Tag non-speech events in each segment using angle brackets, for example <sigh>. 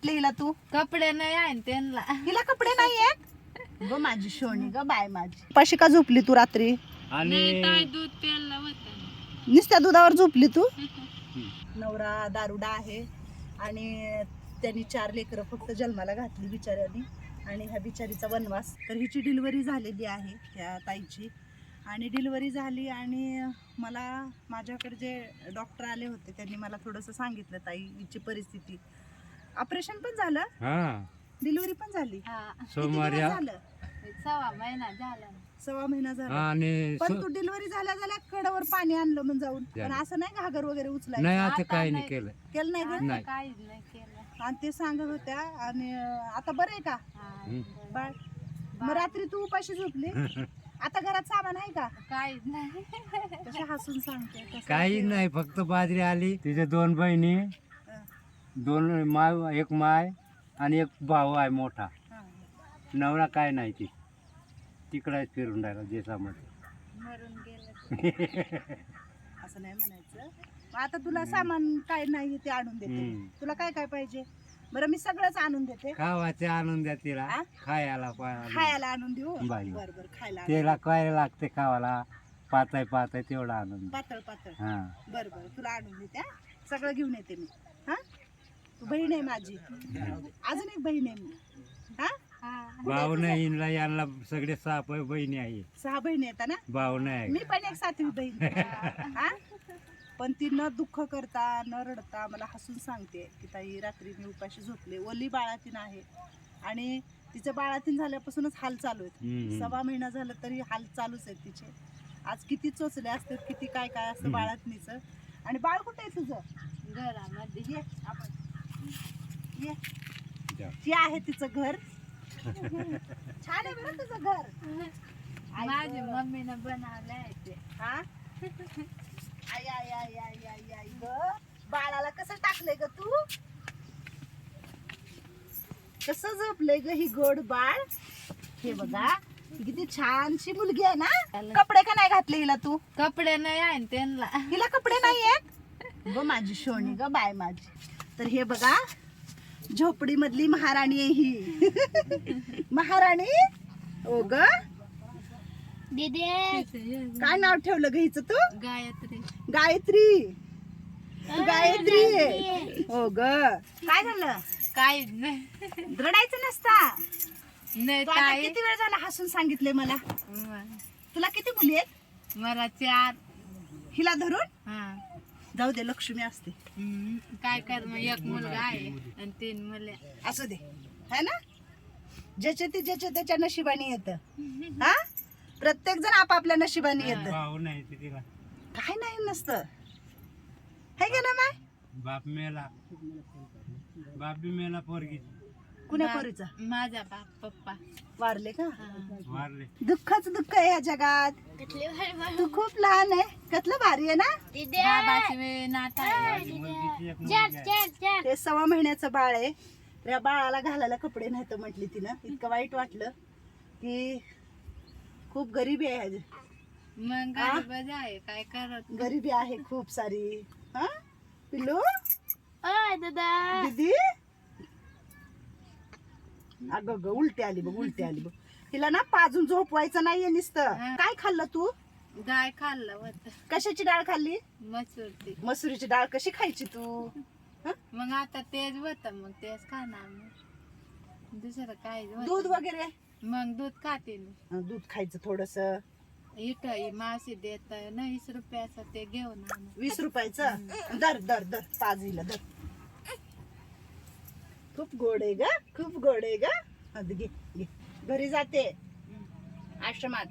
घातले हिला तू? कपडे नाही आहे त्यांना. हिला कपडे नाही आहेत? ग माझी शोणी ग बाय माझी. पाशी का झोपली तू रात्री? ताई दूध प्यायला होतं. नुसत्या दुधावर झोपली तू? नवरा दारुडा आहे आणि त्यांनी चार लेकरं फक्त जन्माला घातली बिचाऱ्यानी. आणि ह्या बिचारीचा वनवास. तर हिची डिलिव्हरी झालेली आहे त्या ताईची. आणि डिलिव्हरी झाली आणि मला माझ्याकडे जे डॉक्टर आले होते त्यांनी मला थोडंसं सांगितलं ताई हिची परिस्थिती. ऑपरेशन पण झालं. हा. डिलिव्हरी पण झाली. हा. किती सोमवारी दिवस झालं. सहा महिना झाला. सव्वा महिना झाला. आणि पण सो- तू डिलिव्हरी झाल्या झाल्या कडावर पाणी आणलं म्हणून जाऊन. पण झालं. असं नाही घागर वगैरे उचलाय नाही आता आता काही नाही नाही. केलं. केलं नाही आता ग नाही. काहीच नाही केलं. आणि ते सांगत होत्या आणि अं, आता बरं आहे का? हा, हम्म. बरं. बाळ. मग रात्री तू उपाशी झोपली? <laughs> आता घरात सामान आहे का? काहीच नाही. कशा हसून सांगते काही नाही फक्त बाजरी आली तिच्या दोन बहिणी दोन माय एक माय आणि एक भाऊ आहे मोठा. नवरा काय नाही ती. तिकडे फिरून राहिला देशामध्ये. मरून गेलं <laughs> असं नाही म्हणायचं. मग आता तुला सामान काय नाही ते आणून देते. तुला काय काय पाहिजे? बरं मी सगळंच आणून देते. खावाचे आणून द्या तिला. आ? खायला. खायला आणून देऊ? बाई. बरं बरं खायला आणून त्याला काय लागते खावाला? पाताय पाताय तेवढं आणून द्या. पातळ पातळ. हा. बरं बरं तुला आणून देते हा? सगळं घेऊन येते मी. हा? बहीण आहे माझी. अजून एक बहीण आहे मी. हा? हा भाऊ नाही हिला यांना सगळे सहा प- बहिणी आहे सहा बहिणी येतात ना? भाऊ नाही मी पण एक सातवी बहीण हा? पण ती न दुःख करता न रडता मला हसून सांगते की ताई रात्री मी उपाशी झोपले. ओली बाळातीन आहे. आणि तिचं बाळातीन झाल्यापासूनच हाल चालू आहेत. हम्म. सव्वा महिना झालं तरी हाल चालूच आहेत तिचे. आज किती चोचले असतात किती काय काय असतं हम्म. बाळातनीचं. आणि बाळ कुठे आहे तुझं? घरामध्ये. ये आपण ये. हे आहे तिचं घर. <laughs> छान आहे बरं तुझं घर. आई माझी गं. मम्मीनं बनवलंय ते. हा? आई आई आई आई आई आई ग. बाळाला कसं टाकलंय ग तू? कसं झोपलंय ग ही गोड बाळ? हे बघा ही किती छानशी मुलगी आहे ना? कपडे का नाही घातले हिला तू? कपडे नाही आहे त्यांना. हिला कपडे नाही आहेत ग माझी शोणी ग बाय माझी. तर हे बघा झोपडी मधली महाराणी आहे ही. <laughs> महाराणी ओ ग. काय नाव ठेवलं हिचं तू? गायत्री. गायत्री. तू गायत्री आहे. हो ग. काय झालं? नाही. रडायचं नसता. किती वेळ झाला हसून सांगितले मला? तुला किती मुली आहेत? मला चार. हिला धरून? हा. जाऊ दे लक्ष्मी असते. काय कर मग एक मुलगा आहे आणि तीन मुले. असू दे. है ना? ज्याचे ते ज्याच्या त्याच्या नशिबाने येत. <laughs> हा? प्रत्येक जण आपापल्या नशिबाने येत. भाऊ नाही ती तिला काय नाही नसतं. है का ना माय? बाप मेला. बाप बी मेला पोरगी. कुण्या पोरीचा? माझा बाप पप्पा. वारले का? हा. वारले. दुःखच दुःख आहे या जगात. तू खूप लहान आहे. कसलं भारी आहे ना? बाबाची नात आहे. ते सव्वा महिन्याचं बाळ आहे. त्या बाळाला घालायला कपडे नाही तर म्हटली तिनं. इतकं वाईट वाटलं की खूप गरिबी आहे ह्याची. मग आहे. काय करत? गरिबी आहे खूप सारी. हा? पिल्लू? दादा. दीदी? अगं ग उलटी आली बघ उलटी आली बघ. तिला ना पाजून झोपवायचं नाहीये नुसतं. काय खाल्लं तू? गाय खाल्लं होत. कशाची डाळ खाल्ली? मसूरची. मसुरीची डाळ कशी खायची तू? हं? मग आता तेच होत मग तेच खाणार मग दुसरं काय दूध वगैरे? मग दूध खाते मी. दूध खायचं थोडस. इथं ही माशी देत ना वीस रुपयाचं ते घेऊन आण. वीस रुपयाचं? दर दर दर पाच हिला दर खूप गोड आहे ग खूप गोड आहे ग. घे घे. घरी जाते. आश्रमात.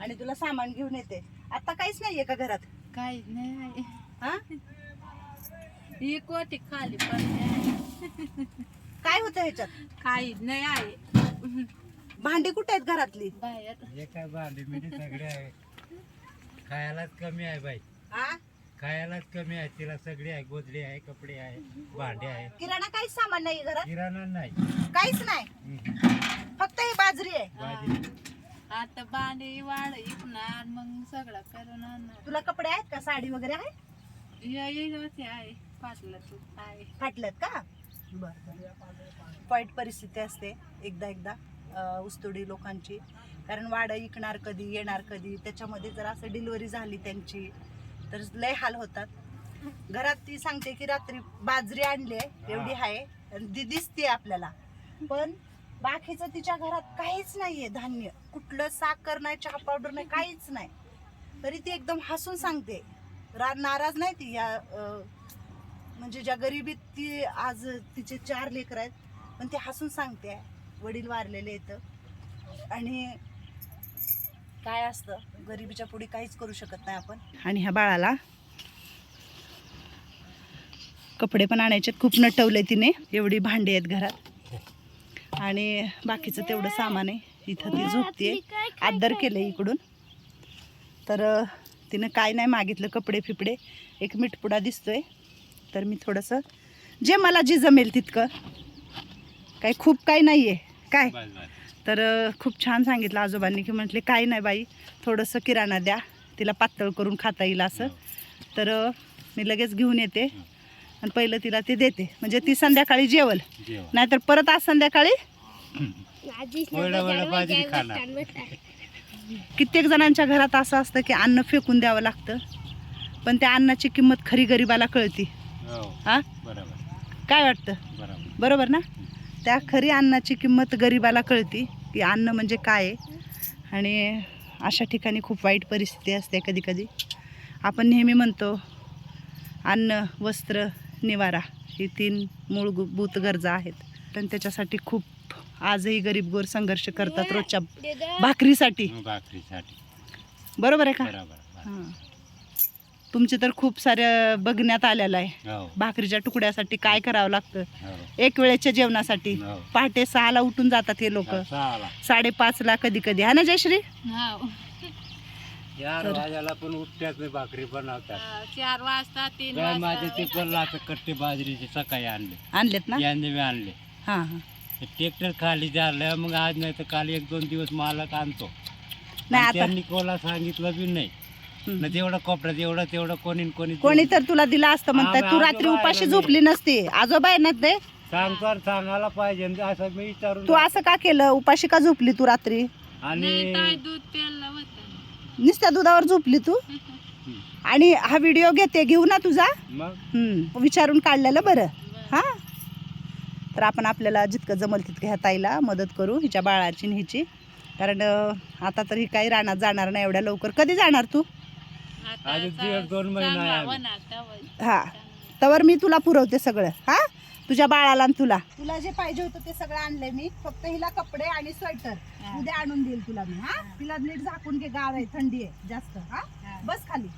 आणि तुला सामान घेऊन येते. आता काहीच नाहीये का घरात? काहीच नाही. आहे हा? ही कोटी खाली पण काय होतं ह्याच्यात? काहीच नाही आहे. भांडी कुठे आहेत घरातली? बाहेर. हे काय भांडी मिठी सगळे आहे. खायलाच कमी आहे बाई. हा खायलाच कमी आहे तिला सगळे आहे गोदडी आहे कपडे आहे भांडे आहे. किराणा काहीच सामान नाही घरात? किराणा नाही. काहीच नाही? हम्म. फक्त ही बाजरी आहे. आता बांडे वाढ इकणार मग सगळं करून आणणार. तुला कपडे आहेत का? साडी वगैरे आहे? ये- ये होते आहे. पाटलं तूप आहे. फाटल्यात का? बर वाईट परिस्थिती असते एकदा एकदा अं, ऊसतोडी लोकांची. कारण वाडं इकणार कधी येणार कधी? त्याच्यामध्ये जर असं डिलिव्हरी झाली त्यांची तर लय हाल होतात. घरात ती सांगते की रात्री बाजरी आणली आहे एवढी आहे आणि ती दिसते आपल्याला. पण बाकीचं तिच्या घरात काहीच नाहीये धान्य. कुठलं साखर नाही चहा पावडर नाही काहीच नाही. तरी ती एकदम हसून सांगते. रा नाराज नाही ती या म्हणजे ज्या गरिबीत ती आज तिचे चार लेकर आहेत पण ती हसून सांगते. वडील वारलेले येतं आणि काय असतं? गरिबीच्या पुढे काहीच करू शकत नाही आपण. आणि ह्या बाळाला कपडे पण आणायचे खूप नटवले तिने. एवढी भांडी आहेत घरात. आणि बाकीचं तेवढं सामान आहे. इथं ती झोपते आदर केलं इकडून. तर तिनं काय नाही मागितलं कपडे फिपडे. एक मिठपुडा दिसतोय. तर मी थोडंसं जे मला जे जमेल तितकं. काही खूप काही नाही आहे काय तर खूप छान सांगितलं आजोबांनी की म्हटले काही नाही बाई थोडंसं किराणा द्या तिला पातळ करून खाता येईल असं. तर मी लगेच घेऊन येते आणि पहिलं तिला ते देते. म्हणजे ती संध्याकाळी जेवल. नाहीतर परत आज संध्याकाळी कित्येक जणांच्या घरात असं असतं की अन्न फेकून द्यावं लागतं. पण त्या अन्नाची किंमत खरी गरिबाला कळती. हो. हा? बरोबर. काय वाटतं? बरोबर ना? त्या खरी अन्नाची किंमत गरिबाला कळती. की अन्न म्हणजे काय आहे? आणि अशा ठिकाणी खूप वाईट परिस्थिती असते कधी कधी आपण नेहमी म्हणतो अन्न वस्त्र निवारा ही तीन मूलभूत गरजा आहेत. पण त्याच्यासाठी खूप आजही गरीब गोर संघर्ष करतात रोजच्या भाकरीसाठी. भाकरीसाठी. बरोबर आहे का? बरोबर. हां. तुमचे तर खूप साऱ्या बघण्यात आलेलं आहे. हो. भाकरीच्या तुकड्यासाठी काय करावं लागतं? हो. एक वेळेच्या जेवणासाठी. हो. पहाटे सहाला उठून जातात हे लोक. सहाला. साडेपाचला कधी कधी हा ना जयश्री? चार वाजायला पण उठत्याच नाही भाकरी बनवतात. चार वाजता तीन काय माझे ते वाजता पण आता कट्टे बाजरीचे सकाळी आणले. आणलेत ना? यांनी मी आणले. हां ट्रॅक्टर खाली झालं मग आज नाही तर काल एक दोन दिवस मालक आणतो. नाही आणि आता त्यांनी कोला सांगितलं बी नाही. न जेवढं एवढं तेवढं कोणी न कोणी कोणी तर तुला दिला असतं म्हणतात तू रात्री उपाशी झोपली नसती. आजोबा आहे ना ते? सांगतो सांगायला पाहिजे असं मी विचारून तू असं का केलं? उपाशी का झोपली तू रात्री? नाही ताई आणि दूध प्यायला होतं नुसत्या दुधावर झोपली तू? आणि हा व्हिडिओ घेते घेऊ ना तुझा? मग? हम्म, विचारून काढलेलं बरं. हा? तर आपण आपल्याला जितकं जमल तितकं ह्या ताईला मदत करू हिच्या बाळाची आणि हिची. कारण अं, आता तर ही काही रानात जाणार नाही एवढ्या लवकर. कधी जाणार तू? अजून दोन महिने आहे. हा. तवर मी तुला पुरवते सगळं. हा? तुझ्या बाळाला आणि तुला. तुला जे पाहिजे होतं ते सगळं आणलंय मी. फक्त हिला कपडे आणि स्वेटर. उद्या आणून देईल तुला मी हा? तिला नीट झाकून घे गाव आहे थंडी आहे जास्त हा. बस खाली.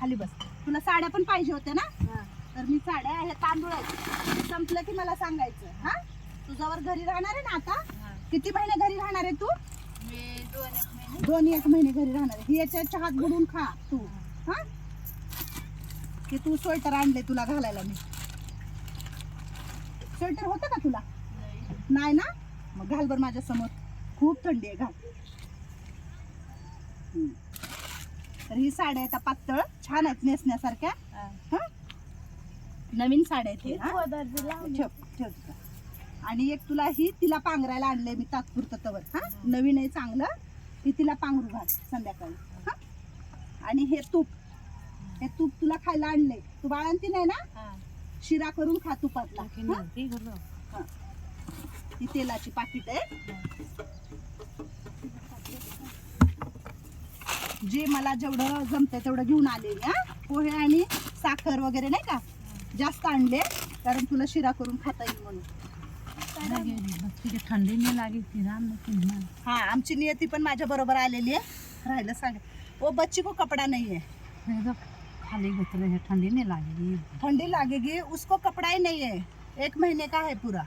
खाली बस. तुला साड्या पण पाहिजे होत्या ना? हा. तर मी साड्या हे तांदूळ आहेत. संपलं की मला सांगायचं हा? तुझ्यावर घरी राहणार आहे ना आता. किती महिने घरी राहणार आहे तू? मी दोन एक महिने. दोन एक महिने घरी राहणार आहे. ही याच्या चहात बुडून खा तू. हा? की तू स्वेटर आणले तुला घालायला मी. स्वेटर होतं का तुला? नाही ना? मग घाल बरं माझ्यासमोर खूप थंडी आहे घाल. तर ही साड्या आहेत पातळ छान आहेत नेसण्यासारख्या. हा. नवीन साड्या आहेत? ठेव ठेव तिथं. आणि एक तुला ही तिला पांघरायला आणलंय मी तात्पुरतं तवर. हा. नवीन आहे चांगलं. ती तिला पांघरू घाल संध्याकाळी. हा? आणि हे तूप. हे तूप तुला खायला आणलंय. तू बाळांती नाही ना. शिरा करून खा तुपातला हा? हा. ही. तेलाची पाकिट आहे. जे मला जेवढं जमतंय तेवढं घेऊन आले मी हा. पोहे आणि साखर वगैरे नाही का? जास्त आणले कारण तुला शिरा करून खाता येईल म्हणून. थंडी नाही लागेल हा आमची नियती पण माझ्या बरोबर आलेली आहे. राहिलं सांग. ओ बच्ची को कपड़ा नहीं है खाली घुतलं हे थंडी नाही लागेल ठंडी लागेगी उसको कपड़ा ही नहीं है। एक महीने का है पूरा।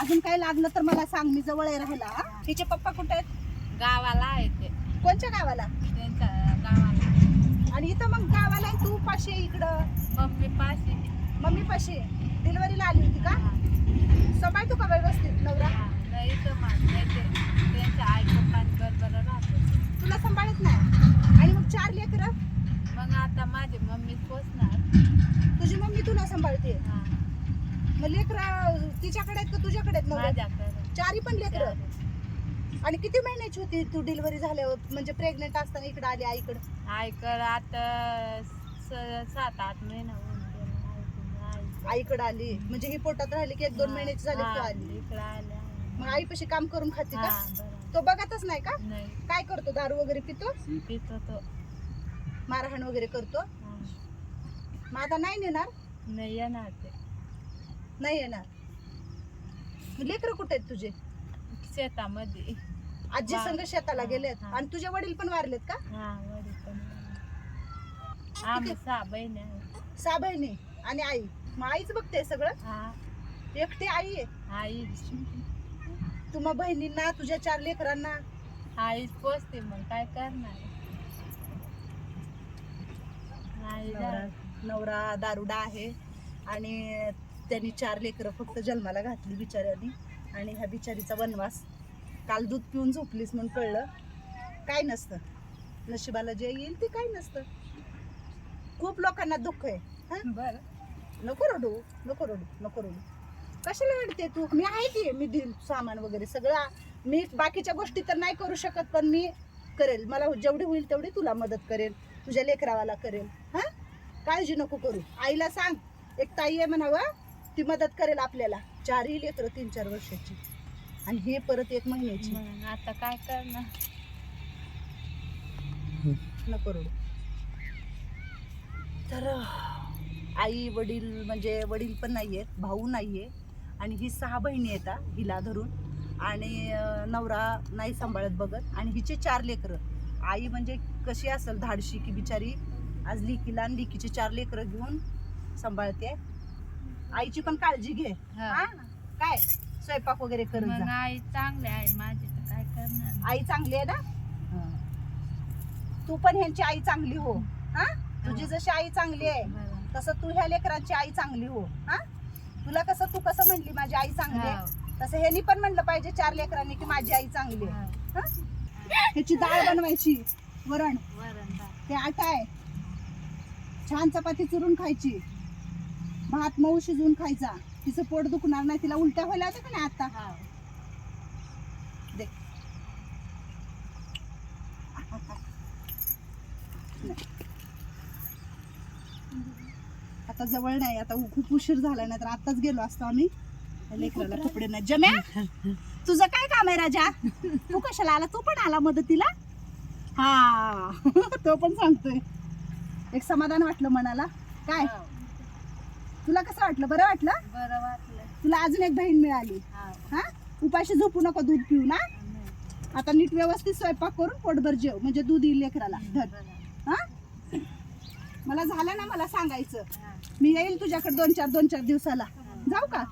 अजून काय लागलं तर मला सांग मी जवळ आहे राहिला हा? तिचे पप्पा कुठे आहेत? गावाला आहे ते. कोणत्या गावाला? त्यांच्या गावाला. आणि इथं मग गावाला आहे, तू पाशी आहे इकडं? मम्मी पाशी. मम्मी पाशी. डिलिव्हरीला आली होती का? सांभाळतो का व्यवस्थित नवरा? नाही तर माझं नाही ते. त्यांच्या आई पप्पांबरोबर राहतो तुला सांभाळत नाही? आणि मग चार लेकरं? माझी मम्मी पोचणार. तुझी मम्मी तुला सांभाळते हा. मग लेकरा तिच्याकडे आहेत का तुझ्याकडे आहेत माझ्याकडे. चारी पण लेकर? आणि किती महिन्याची होती तू डिलिव्हरी झाल्यावर? म्हणजे प्रेग्नेंट असताना इकडे आली आईकडे? आईकडं आता स- सात आठ महिना होऊन गेला. आईकडं आई- आईकडे आली. म्हणजे ही पोटात राहिली की एक दोन महिन्याची झाली हा, तू आली. इकडं आल्या. मग आईपाशी काम करून खाते हा, का बरं. तो बघतच नाही का? नाही. काय करतो? दारू वगैरे पितो? पितो तो. मारहाण वगैरे करतो. मग आता नाही नेणार? नाही येणार ते. नाही येणार. लेकर कुठे आहेत तुझे? शेतामध्ये. आजी वा- संघ शेताला गेलेत. हा. आणि तुझे वडील पण वारलेत का? हा वडील पण येणार. आम्ही सहा बहिणी आहे. सहा बहिणी आणि आई. मग आईच बघते सगळं? हा. एकटी आई आहे? आई. तुम्हा बहिणींना तुझ्या चार लेकरांना? आईच पोचते मग काय करणार? आई नवरा दारुडा आहे. आणि त्यांनी चार लेकरं फक्त जन्माला घातली बिचाऱ्यांनी. आणि ह्या बिचारीचा वनवास. काल दूध पिऊन झोपलीस म्हणून कळलं. काय नसतं. नशिबाला जे येईल ते काय नसतं. खूप लोकांना दुःख आहे. हं? बर. नको रडू. नको रडू. नको रडू. कशाला रडते तू? मी आहे की मी देईल सामान वगैरे सगळं? मी बाकीच्या गोष्टी तर नाही करू शकत पण मी करेल. मला जेवढी होईल तेवढी तुला मदत करेल. तुझ्या लेकरावाला करेल. हा? काळजी नको करू. आईला सांग. एक ताई आहे म्हणावं ती मदत करेल आपल्याला. चारही लेकरं तीन चार वर्षाची. आणि हे परत एक महिन्याची. मग आता काय करणार? नको रडू. तर आई वडील म्हणजे वडील पण नाही आहेत भाऊ नाही आहे आणि ही सहा बहिणी येतात हिला धरून. आणि अं, नवरा नाही सांभाळत बघत. आणि हिचे चार लेकरं. आई म्हणजे कशी असेल धाडशी की बिचारी आज लिकीला आणि लिकीचे चार लेकरं घेऊन सांभाळते. आईची पण काळजी घे. हा. हा? काय? स्वयंपाक वगैरे करत मग जा आई चांगली आहे माझी तर काय करणार? आई चांगली आहे ना? तू पण ह्यांची आई चांगली हो. हा? तुझी जशी आई चांगली आहे बरं. तसं तू ह्या लेकरांची आई चांगली हो. हा? तुला कसं तू कसं म्हणली माझी आई चांगली आहे. तसं ह्यांनी पण म्हणलं पाहिजे चार लेकरांनी की माझी आई चांगली आहे. हो. हा? ह्याची डाळ बनवायची. वरण. वरण भात. ते आटा आहे. छान चपाती चुरून खायची. भात मऊ शिजवून खायचा. तिचं पोट दुखणार नाही तिला उलट्या व्हायला होत्या का नाही आता? हो. दे आता जवळ नाही आता खूप उशीर झाला नाही तर आताच गेलो असतो आम्ही. लेकराला कपडे नाही. जम्या तुझं काय काम आहे राजा? तू कशाला आला? तू पण आला मदतीला? हा तो पण सांगतोय. एक समाधान वाटलं मनाला. काय. तुला कसं वाटलं? बरं वाटलं? बरं वाटलं. तुला अजून एक बहीण मिळाली. हो. उपाशी झोपू नको दूध पिऊ ना. आता नीट व्यवस्थित स्वयंपाक करून पोटभर जेव. म्हणजे दूध येईल लेकराला. धर. बरं. हा? मला झालं ना मला सांगायचं. मी येईल तुझ्याकडे दोन चार दोन चार दिवसाला. जाऊ का?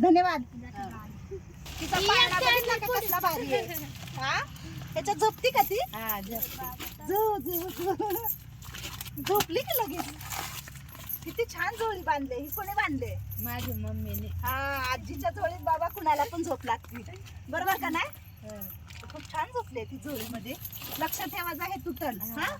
धन्यवाद. तिचा पाळणा बघितला का कसला भारी आहे. हा? त्याच्यात झोपती का ती? झो झो. झोपली की लगेच? किती छान झोळी बांधले ही कोणी बांधले? माझी मम्मीने. हा आजीच्या झोळीत बाबा कुणाला पण झोप लागते. बरोबर का नाही? हो. खूप छान झोपली ती झोळीमध्ये लक्ष ठेवायचं आहे तू तर. हा?